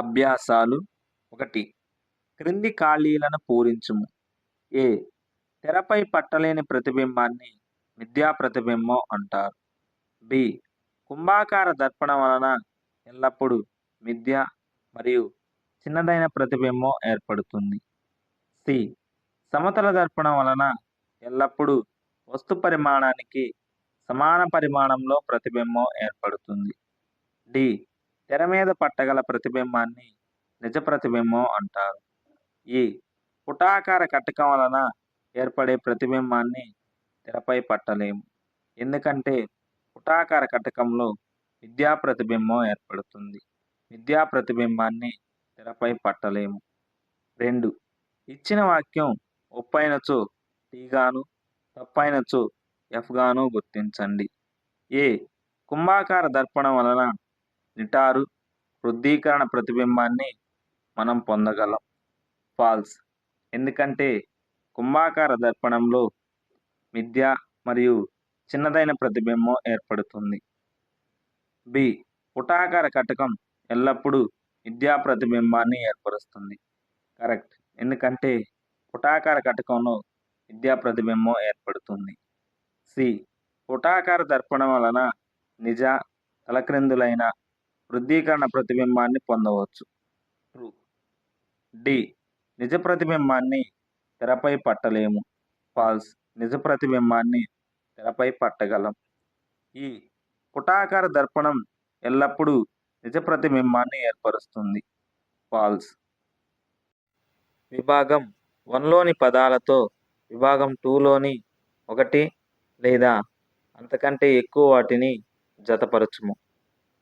అభ్యాసాలు ఒకటి. క్రింది ఖాళీలను పూరించుము. ఏ. తెరపై పట్టలేని ప్రతిబింబాన్ని మిథ్యా ప్రతిబింబం అంటారు. బి. కుంభాకార దర్పణం వలన ఎల్లప్పుడూ మిథ్య మరియు చిన్నదైన ప్రతిబింబం ఏర్పడుతుంది. సి. సమతల దర్పణం వలన ఎల్లప్పుడూ వస్తు పరిమాణానికి సమాన పరిమాణంలో ప్రతిబింబం ఏర్పడుతుంది. డి. తెర మీద పట్టగల ప్రతిబింబాన్ని నిజ ప్రతిబింబం అంటారు. ఈ పుటాకార కటకం వలన ఏర్పడే ప్రతిబింబాన్ని తెరపై పట్టలేము. ఎందుకంటే పుటాకార కటకంలో విద్యా ప్రతిబింబం ఏర్పడుతుంది. విద్యా ప్రతిబింబాన్ని తెరపై పట్టలేము. రెండు ఇచ్చిన వాక్యం ఒప్పైనచో టీగాను తప్పైనచో ఎఫ్గాను గుర్తించండి. ఏ కుంభాకార దర్పణం వలన నిటారు వృద్ధీకరణ ప్రతిబింబాన్ని మనం పొందగలం. ఫాల్స్. ఎందుకంటే కుంభాకార దర్పణంలో మిథ్య మరియు చిన్నదైన ప్రతిబింబం ఏర్పడుతుంది. బి. పుటాకార కటకం ఎల్లప్పుడూ విద్యా ప్రతిబింబాన్ని ఏర్పరుస్తుంది. కరెక్ట్. ఎందుకంటే పుటాకార కటకంలో విద్యా ప్రతిబింబం ఏర్పడుతుంది. సి. పుటాకార దర్పణం వలన నిజ తలక్రిందులైన వృద్ధీకరణ ప్రతిబింబాన్ని పొందవచ్చు. ట్రూ. డి. నిజ ప్రతిబింబాన్ని తెరపై పట్టలేము. ఫాల్స్. నిజ ప్రతిబింబాన్ని తెరపై పట్టగలం. ఈ పుటాకార దర్పణం ఎల్లప్పుడూ నిజ ప్రతిబింబాన్ని ఏర్పరుస్తుంది. ఫాల్స్. విభాగం వన్లోని పదాలతో విభాగం టూలోని ఒకటి లేదా అంతకంటే ఎక్కువ వాటిని జతపరచుము.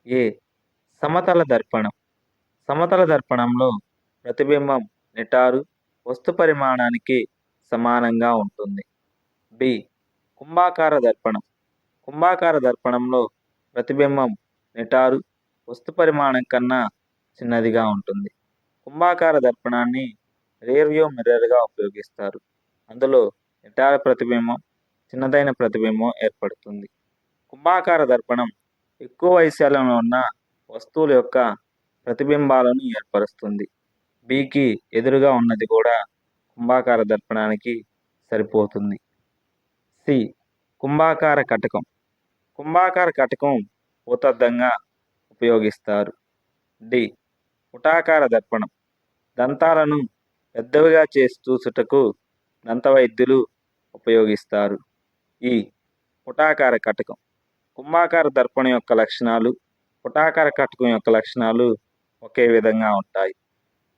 ఏ. సమతల దర్పణం. సమతల దర్పణంలో ప్రతిబింబం నిటారు వస్తు పరిమాణానికి సమానంగా ఉంటుంది. బి. కుంభాకార దర్పణం. కుంభాకార దర్పణంలో ప్రతిబింబం నిటారు వస్తు పరిమాణం కన్నా చిన్నదిగా ఉంటుంది. కుంభాకార దర్పణాన్ని రేర్వ్యూ మిర్రర్గా ఉపయోగిస్తారు. అందులో నిటార ప్రతిబింబం చిన్నదైన ప్రతిబింబం ఏర్పడుతుంది. కుంభాకార దర్పణం ఎక్కువ వైశాల్యంలో ఉన్న వస్తువుల యొక్క ప్రతిబింబాలను ఏర్పరుస్తుంది. బీకి ఎదురుగా ఉన్నది కూడా కుంభాకార దర్పణానికి సరిపోతుంది. సి. కుంభాకార కటకం. కుంభాకార కటకం భూతద్దంగా ఉపయోగిస్తారు. డి. పుటాకార దర్పణం. దంతాలను పెద్దవిగా చేసి చూసుటకు దంతవైద్యులు ఉపయోగిస్తారు. ఈ పుటాకార కటకం. కుంభాకార దర్పణం యొక్క లక్షణాలు పుటాకార కటకం యొక్క లక్షణాలు ఒకే విధంగా ఉంటాయి.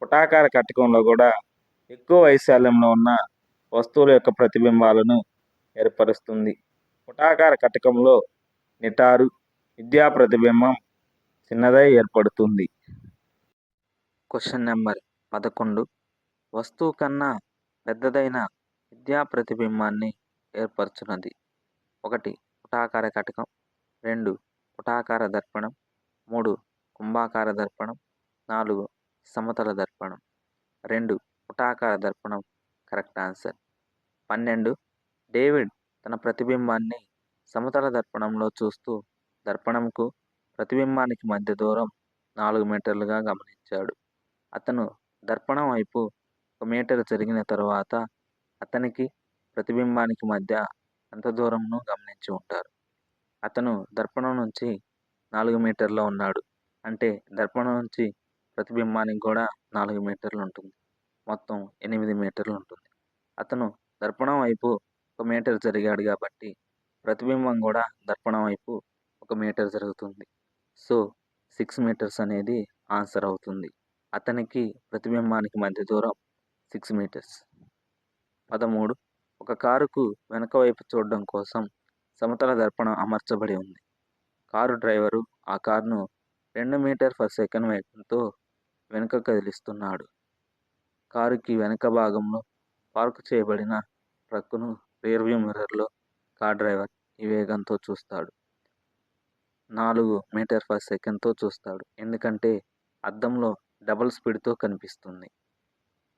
పుటాకార కటకంలో కూడా ఎక్కువ వైశాల్యంలో ఉన్న వస్తువుల యొక్క ప్రతిబింబాలను ఏర్పరుస్తుంది. పుటాకార కటకంలో నిటారు విద్యా ప్రతిబింబం చిన్నదై ఏర్పడుతుంది. క్వశ్చన్ నెంబర్ పదకొండు. వస్తువు కన్నా పెద్దదైన విద్యా ప్రతిబింబాన్ని ఏర్పరచున్నది. ఒకటి పుటాకార కటకం. రెండు పుటాకార దర్పణం. మూడు కుంభాకార దర్పణం నాలుగు సమతల దర్పణం రెండు పుటాకార దర్పణం కరెక్ట్ ఆన్సర్. పన్నెండు డేవిడ్ తన ప్రతిబింబాన్ని సమతల దర్పణంలో చూస్తూ దర్పణంకు ప్రతిబింబానికి మధ్య దూరం నాలుగు మీటర్లుగా గమనించాడు. అతను దర్పణం వైపు ఒక మీటర్ జరిగిన తరువాత అతనికి ప్రతిబింబానికి మధ్య ఎంత దూరంను గమనించి ఉంటారు. అతను దర్పణం నుంచి నాలుగు మీటర్లో ఉన్నాడు. అంటే దర్పణం నుంచి ప్రతిబింబానికి కూడా నాలుగు మీటర్లు ఉంటుంది. మొత్తం ఎనిమిది మీటర్లు ఉంటుంది. అతను దర్పణం వైపు ఒక మీటర్ జరిగాడు కాబట్టి ప్రతిబింబం కూడా దర్పణం వైపు ఒక మీటర్ జరుగుతుంది. సో సిక్స్ మీటర్స్ అనేది ఆన్సర్ అవుతుంది. అతనికి ప్రతిబింబానికి మధ్య దూరం సిక్స్ మీటర్స్. పదమూడు. ఒక కారుకు వెనక వైపు చూడడం కోసం సమతల దర్పణం అమర్చబడి ఉంది. కారు డ్రైవరు ఆ కారును రెండు మీటర్ పర్ సెకండ్ వేగంతో వెనుక కదిలిస్తున్నాడు. కారుకి వెనుక భాగంలో పార్క్ చేయబడిన ట్రక్కును రియర్ వ్యూ మిర్రర్లో కార్ డ్రైవర్ ఈ వేగంతో చూస్తాడు. నాలుగు మీటర్ పర్ సెకండ్తో చూస్తాడు. ఎందుకంటే అద్దంలో డబుల్ స్పీడ్తో కనిపిస్తుంది.